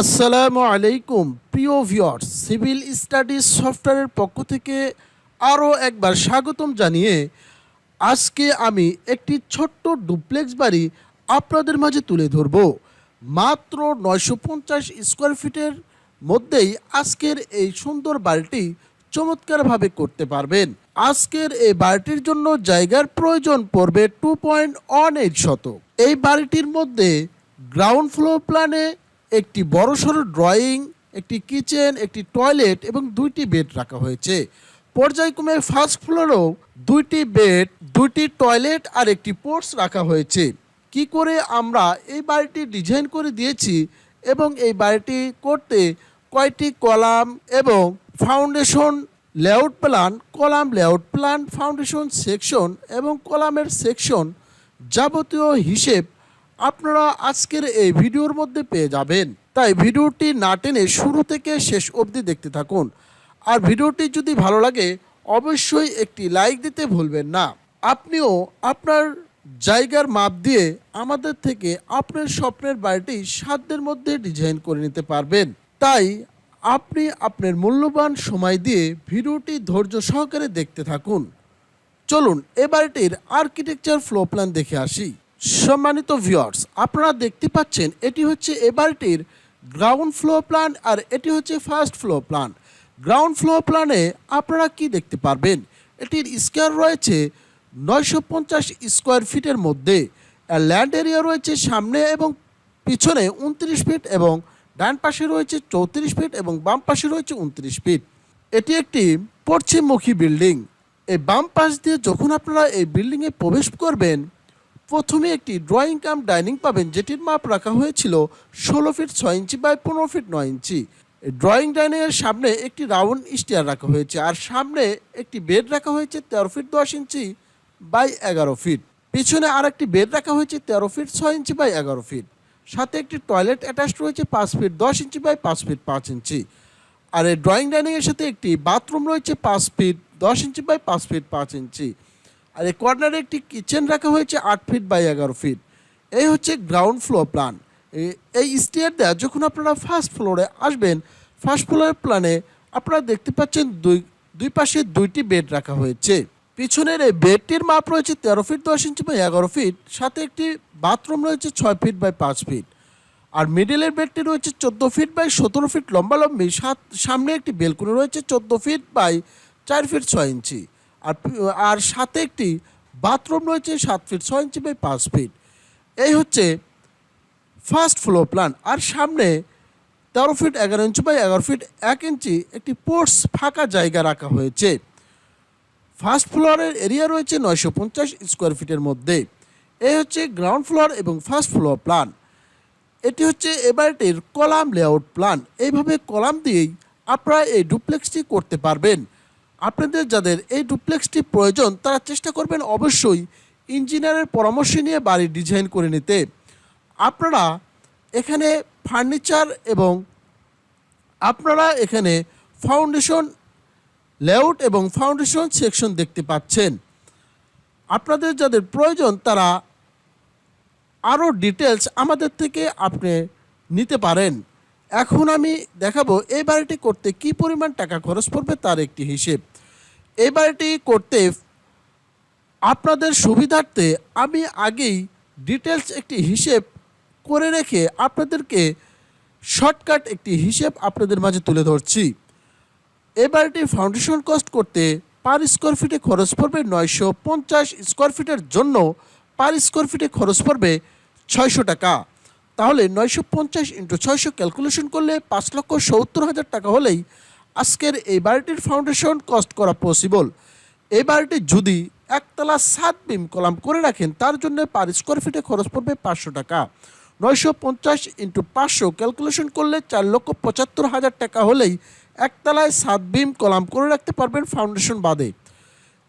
আসসালামু আলাইকুম, প্রিয় ভিউয়ার্স, সিভিল স্টাডিজ সফটওয়্যারের পক্ষ থেকে আরও একবার স্বাগতম জানিয়ে আজকে আমি একটি ছোট্ট ডুপ্লেক্স বাড়ি আপনাদের মাঝে তুলে ধরব। মাত্র নয়শো পঞ্চাশ স্কোয়ার ফিটের মধ্যেই আজকের এই সুন্দর বাড়িটি চমৎকারভাবে করতে পারবেন। আজকের এই বাড়িটির জন্য জায়গার প্রয়োজন পড়বে টু পয়েন্ট ওয়ান এইট শতক। এই বাড়িটির মধ্যে গ্রাউন্ড ফ্লোর প্ল্যানে একটি বড়সড় ড্রয়িং, একটি কিচেন, একটি টয়লেট এবং দুইটি বেড রাখা হয়েছে। পর্যায়ক্রমে ফার্স্ট ফ্লোরেও দুইটি বেড, দুইটি টয়লেট আর একটি পোর্টস রাখা হয়েছে। কি করে আমরা এই বাড়িটি ডিজাইন করে দিয়েছি এবং এই বাড়িটি করতে কয়টি কলাম এবং foundation layout plan, column layout plan, foundation section এবং কলামের সেকশন যাবতীয় হিসেব আপনারা আজকের এই ভিডিওর মধ্যে পেয়ে যাবেন। তাই ভিডিওটি না টেনে শুরু থেকে শেষ অবধি দেখতে থাকুন। আর ভিডিওটি যদি ভালো লাগে, অবশ্যই একটি লাইক দিতে ভুলবেন না। আপনিও আপনার জায়গার মাপ দিয়ে আমাদের থেকে আপনার স্বপ্নের বাড়িটি সাধ্যের মধ্যে ডিজাইন করে নিতে পারবেন। তাই আপনি আপনার মূল্যবান সময় দিয়ে ভিডিওটি ধৈর্য সহকারে দেখতে থাকুন। চলুন, এ বাড়িটির আর্কিটেকচার ফ্লো প্ল্যান দেখে আসি। সম্মানিত ভিউয়ার্স আপনারা দেখতে পাচ্ছেন, এটি হচ্ছে এ বাড়িটির গ্রাউন্ড ফ্লো প্ল্যান আর এটি হচ্ছে first floor plan ground floor প্ল্যানে আপনারা কি দেখতে পারবেন? এটির স্কোয়ার রয়েছে নয়শো পঞ্চাশ স্কোয়ার ফিটের মধ্যে। ল্যান্ড এরিয়া রয়েছে সামনে এবং পিছনে উনত্রিশ ফিট এবং ডান পাশে রয়েছে চৌত্রিশ ফিট এবং বাম পাশে রয়েছে উনত্রিশ ফিট এটি একটি পশ্চিমমুখী বিল্ডিং এই বাম পাশ দিয়ে যখন আপনারা এই বিল্ডিংয়ে প্রবেশ করবেন প্রথমে একটি ড্রয়িং কাম ডাইনিং পাবেন, যেটির মাপ রাখা হয়েছিল ষোলো ফিট ছয় ইঞ্চি বাই পনেরো ফিট নয় ইঞ্চি ড্রয়িং ডাইনিংয়ের সামনে একটি রাউন্ড স্টেয়ার রাখা হয়েছে, আর সামনে একটি বেড রাখা হয়েছে তেরো ফিট দশ ইঞ্চি বাই এগারো ফিট পিছনে আর একটি বেড রাখা হয়েছে তেরো ফিট ছয় ইঞ্চি বাই এগারো ফিট সাথে একটি টয়লেট অ্যাটাচড রয়েছে পাঁচ ফিট দশ ইঞ্চি বাই পাঁচ ফিট পাঁচ ইঞ্চি আর এই ড্রয়িং ডাইনিংয়ের সাথে একটি বাথরুম রয়েছে পাঁচ ফিট দশ ইঞ্চি বাই পাঁচ ফিট পাঁচ ইঞ্চি আর এই কর্নারে একটি কিচেন রাখা হয়েছে আট ফিট বাই এগারো ফিট এই হচ্ছে গ্রাউন্ড ফ্লোর প্ল্যান এই স্টেয়ার দেওয়া যখন আপনারা ফার্স্ট ফ্লোরে আসবেন ফার্স্ট ফ্লোরের প্ল্যানে আপনারা দেখতে পাচ্ছেন দুই দুই পাশে দুইটি বেড রাখা হয়েছে। পিছনের এই বেডটির মাপ রয়েছে তেরো ফিট দশ ইঞ্চি বাই এগারো ফিট সাথে একটি বাথরুম রয়েছে ছয় ফিট বাই পাঁচ ফিট আর মিডিলের বেডটি রয়েছে চোদ্দ ফিট বাই সতেরো ফিট লম্বা লম্বি সাত সামনে একটি বেলকুনি রয়েছে চোদ্দ ফিট বাই চার ফিট ছয় ইঞ্চি আর আর সাথে একটি বাথরুম রয়েছে সাত ফিট, ছয় ইঞ্চি বাই পাঁচ ফিট। এই হচ্ছে ফার্স্ট ফ্লোর প্ল্যান আর সামনে তেরো ফিট, এগারো ইঞ্চি বাই এগারো ফিট, এক ইঞ্চি একটি পোর্টস ফাঁকা জায়গা রাখা হয়েছে। ফার্স্ট ফ্লোরের এরিয়া রয়েছে নয়শো পঞ্চাশ স্কোয়ার ফিটের মধ্যে। এই হচ্ছে গ্রাউন্ড ফ্লোর এবং ফার্স্ট ফ্লোর প্ল্যান এটি হচ্ছে এবারটির কলাম লেআউট প্ল্যান এইভাবে কলাম দিয়েই আপনারা এই ডুপ্লেক্সটি করতে পারবেন। আপনাদের যাদের এই ডুপ্লেক্সটি প্রয়োজন, তারা চেষ্টা করবেন অবশ্যই ইঞ্জিনিয়ারের পরামর্শ নিয়ে বাড়ি ডিজাইন করে নিতে। আপনারা এখানে ফার্নিচার এবং আপনারা এখানে ফাউন্ডেশন, লেআউট এবং ফাউন্ডেশন সেকশন দেখতে পাচ্ছেন। আপনাদের যাদের প্রয়োজন, তারা আরও ডিটেলস আমাদের থেকে আপনি নিতে পারেন। এখন আমি দেখাবো এই বাড়িটি করতে কি পরিমাণ টাকা খরচ পড়বে তার একটি হিসেব। এই বাড়িটি করতে আপনাদের সুবিধার্থে আমি আগেই ডিটেলস একটি হিসেব করে রেখে আপনাদেরকে শর্টকাট একটি হিসেব আপনাদের মাঝে তুলে ধরছি। এই বাড়িটির ফাউন্ডেশন কস্ট করতে পার স্কোয়ার ফিটে খরচ পড়বে নয়শো পঞ্চাশ স্কোয়ার ফিটের জন্য পার স্কোয়ার ফিটে খরচ পড়বে ছয়শো টাকা। তাহলে নয়শো পঞ্চাশ ইন্টু ছয়শো ক্যালকুলেশন করলে পাঁচ লক্ষ সত্তর হাজার টাকা হলেই আজকের এই বাড়িটির ফাউন্ডেশন কস্ট করা পসিবল। এই বাড়িটি যদি একতলা সাত বিম কলাম করে রাখেন, তার জন্য পার স্কোয়ার ফিটে খরচ পড়বে পাঁচশো টাকা। নয়শো পঞ্চাশ ইন্টু পাঁচশো ক্যালকুলেশন করলে চার লক্ষ পঁচাত্তর হাজার টাকা হলেই একতলায় সাত বিম কলাম করে রাখতে পারবেন ফাউন্ডেশন বাদে।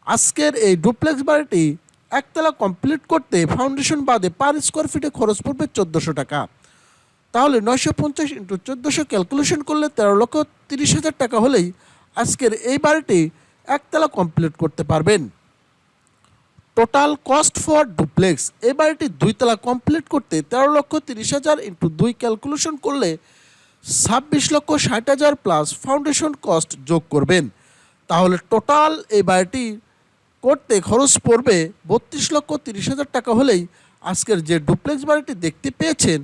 আজকের এই ডুপ্লেক্স বাড়িটি একতলা কমপ্লিট করতে ফাউন্ডেশন বাদে পার স্কোয়ার ফিটে খরচ পড়বে চোদ্দোশো টাকা। তাহলে নয়শো পঞ্চাশ ইন্টু চোদ্দোশো ক্যালকুলেশন করলে তেরো লক্ষ তিরিশ হাজার টাকা হলেই আজকের এই বাড়িটি একতলা কমপ্লিট করতে পারবেন। টোটাল কস্ট ফর ডুপ্লেক্স এই বাড়িটি দুইতলা কমপ্লিট করতে তেরো লক্ষ তিরিশ হাজার ইন্টু দুই ক্যালকুলেশন করলে ছাব্বিশ লক্ষ ষাট হাজার প্লাস ফাউন্ডেশন কস্ট যোগ করবেন। তাহলে টোটাল এই বাড়িটি করতে খরচ পড়বে বত্রিশ লক্ষ তিরিশ হাজার টাকা হলেই আজকের যে ডুপ্লেক্স বাড়িটি দেখতে পেয়েছেন,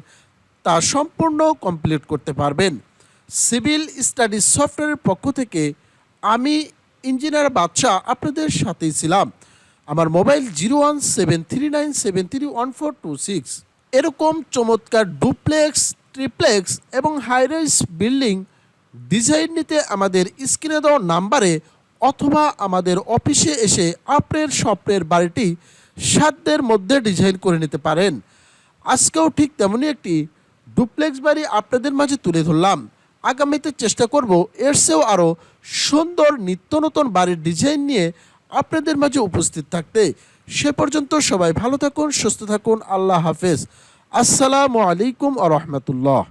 তা সম্পূর্ণ কমপ্লিট করতে পারবেন। সিভিল স্টাডিজ সফটওয়্যারের পক্ষ থেকে আমি ইঞ্জিনিয়ার বাদশাহ আপনাদের সাথেই ছিলাম। আমার mobile zero one seven three nine seven three one four two six. এরকম চমৎকার ডুপ্লেক্স, ট্রিপ্লেক্স এবং হাইরাইজ বিল্ডিং ডিজাইন নিতে আমাদের স্ক্রিনে দেওয়া নাম্বারে অথবা আমাদের অফিসে এসে আপনার স্বপ্নের বাড়িটি সাধ্যের মধ্যে ডিজাইন করে নিতে পারেন। আজকেও ঠিক তেমনই একটি ডুপ্লেক্স বাড়ি আপনাদের মাঝে তুলে ধরলাম। আগামীতে চেষ্টা করব এর চেয়েও আরও সুন্দর নিত্য নতুন বাড়ির ডিজাইন নিয়ে আপনাদের মাঝে উপস্থিত থাকতে। সে পর্যন্ত সবাই ভালো থাকুন, সুস্থ থাকুন, আল্লাহ হাফেজ। আসসালামু আলাইকুম আ রহমতুল্লাহ।